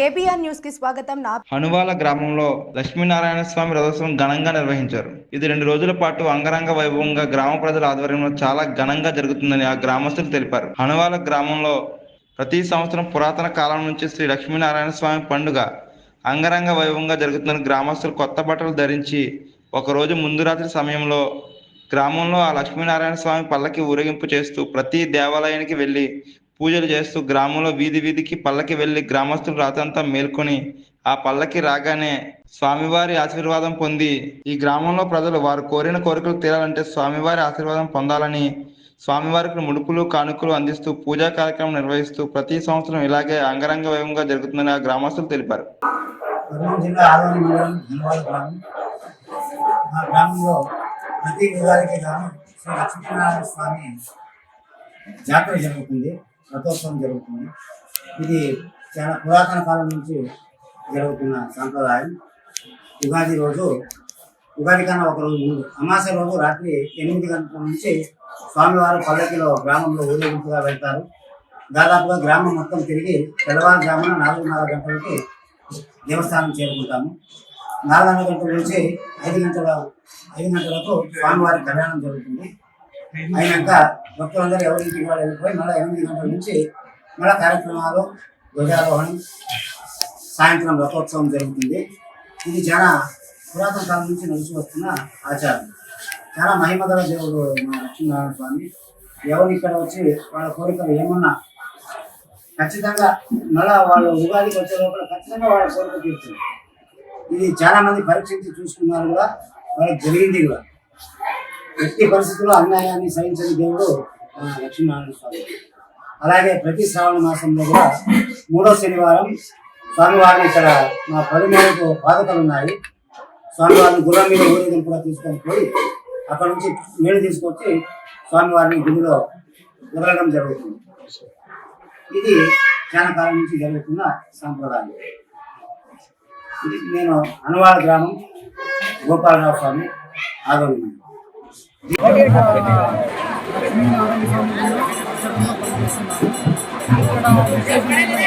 KBR న్యూస్కి స్వాగతం నా హనువాల గ్రామంలో లక్ష్మీనారాయణ స్వామి రథోత్సవం ఘనంగా నిర్వహించారు. ఇది రెండు రోజుల పాటు అంగరంగ వైభవంగా గ్రామ ప్రజల ఆధ్వర్యంలో చాలా ఘనంగా జరుగుతుందని ఆ గ్రామస్తులు తెలిపారు. హనువాల గ్రామంలో ప్రతి సంవత్సరం పురాతన కాలం నుంచి శ్రీ లక్ష్మీనారాయణ స్వామి పండుగ అంగరంగ వైభవంగా జరుగుతుందని గ్రామస్తులు కొత్త బట్టలు ధరించి ఒకరోజు ముందు రాత్రి సమయంలో గ్రామంలో ఆ లక్ష్మీనారాయణ స్వామి పల్లకి ఊరేగింపు చేస్తూ ప్రతి దేవాలయానికి వెళ్ళి పూజలు చేస్తూ గ్రామంలో వీధి వీధికి పల్లకి వెళ్ళి గ్రామస్తులు రాతంతా మేల్కొని ఆ పల్లకి రాగానే స్వామివారి ఆశీర్వాదం పొంది ఈ గ్రామంలో ప్రజలు వారు కోరిన కోరికలు తీరాలంటే స్వామివారి ఆశీర్వాదం పొందాలని స్వామివారికి ముడుపులు కానుకలు అందిస్తూ పూజా కార్యక్రమం నిర్వహిస్తూ ప్రతి సంవత్సరం ఇలాగే అంగరంగ వైభవంగా జరుగుతుందని ఆ గ్రామస్తులు తెలిపారు. గ్రామంలో ప్రతి ఉగాదికి గాను శ్రీ లక్ష్మీనారాయణ స్వామి జాతర జరుగుతుంది. రథోత్సవం జరుగుతుంది. ఇది చాలా పురాతన కాలం నుంచి జరుగుతున్న సాంప్రదాయం. ఉగాది రోజు ఉగాది కన్నా ఒక రోజు ముందు అమాస రోజు రాత్రి ఎనిమిది గంటల నుంచి స్వామివారు పల్లకిలో గ్రామంలో ఊరేగింపుగా వెళ్తారు. దాదాపుగా గ్రామం మొత్తం తిరిగి తెల్లవారుజామున నాలుగున్నర గంటలకి దేవస్థానం చేరుకుంటాము. నాలుగున్నర గంటల నుంచి ఐదు గంటల ఐదు గంటలకు స్వామివారి కళ్యాణం జరుగుతుంది. అయినాక భక్తులందరూ ఎవరింటికి వాళ్ళు వెళ్ళిపోయి మళ్ళీ ఎనిమిది గంటల నుంచి మళ్ళీ కార్యక్రమాలు ధ్వజారోహణం సాయంత్రం రథోత్సవం జరుగుతుంది. ఇది చాలా పురాతన కాలం నుంచి నడిచి వస్తున్న ఆచారం. చాలా మహిమగల దేవుడు మా లక్ష్మీనారాయణ స్వామి. ఎవరు ఇక్కడ వచ్చి వాళ్ళ కోరికలు ఏమన్నా ఖచ్చితంగా మళ్ళా వాళ్ళు ఉగాదికి వచ్చే లోపల ఖచ్చితంగా వాళ్ళ కోరిక తీరుతుంది. ఇది చాలా మంది పరీక్షించి చూసుకున్నారు కూడా వాళ్ళకి జరిగింది కూడా. ఎట్టి పరిస్థితుల్లో అన్యాయాన్ని సహించని దేవుడు లక్ష్మీనారాయణ స్వామి. అలాగే ప్రతి శ్రావణ మాసంలో కూడా మూడో శనివారం స్వామివారిని ఇక్కడ మా పది మేరకు బాధకలు ఉన్నాయి. స్వామివారిని గుర్రం మీద కూడా తీసుకొని పోయి అక్కడ నుంచి నీళ్ళు తీసుకొచ్చి స్వామివారిని గుడిలో వదలడం జరుగుతుంది. ఇది చాలా కాలం నుంచి జరుగుతున్న సాంప్రదాయం. ఇది నేను అనువాడ గ్రామం గోపాలరావు స్వామి ఆదోని ఇక్కడ విశేషం ఏంటంటే